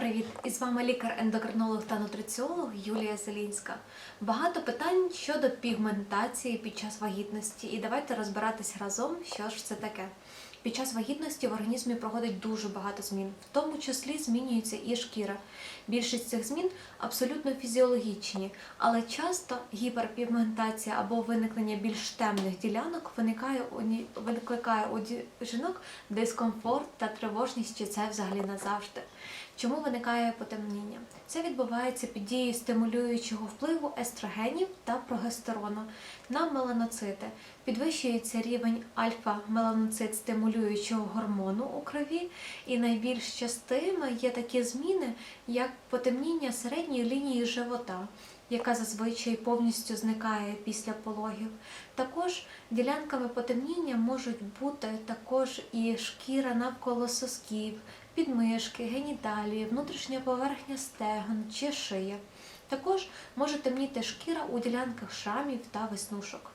Привіт! І з вами лікар-ендокринолог та нутриціолог Юлія Зелінська. Багато питань щодо пігментації під час вагітності. І давайте розбиратись разом, що ж це таке. Під час вагітності в організмі проходить дуже багато змін, в тому числі змінюється і шкіра. Більшість цих змін абсолютно фізіологічні, але часто гіперпігментація або виникнення більш темних ділянок виникає у викликає у жінок дискомфорт та тривожність, чи це взагалі назавжди. Чому виникає потемніння? Це відбувається під дією стимулюючого впливу естрогенів та прогестерону на меланоцити. Підвищується рівень альфа-меланоцит стимулюючого гормону у крові, і найбільш частими є такі зміни, як потемніння середньої лінії живота, яка зазвичай повністю зникає після пологів. Також ділянками потемніння можуть бути також і шкіра навколо сосків, підмишки, геніталії, внутрішня поверхня стегон чи шия. Також може темніти шкіра у ділянках шрамів та веснушок.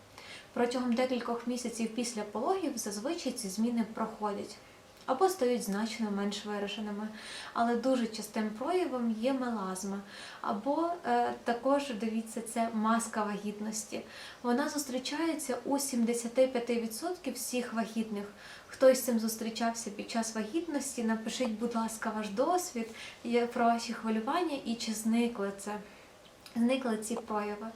Протягом декількох місяців після пологів зазвичай ці зміни проходять або стають значно менш вираженими. Але дуже частим проявом є мелазма, або е, також дивіться, це маска вагітності. Вона зустрічається у 75% всіх вагітних. Хтось з цим зустрічався під час вагітності, напишіть, будь ласка, ваш досвід про ваші хвилювання і чи зникли це, зникли ці прояви.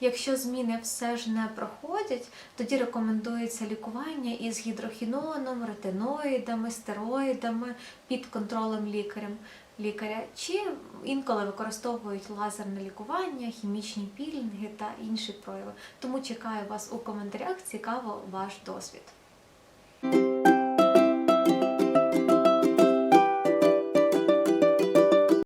Якщо зміни все ж не проходять, тоді рекомендується лікування із гідрохіноном, ретиноїдами, стероїдами під контролем лікарем. Лікаря чи інколи використовують лазерне лікування, хімічні пілінги та інші прояви. Тому чекаю вас у коментарях. Цікаво ваш досвід.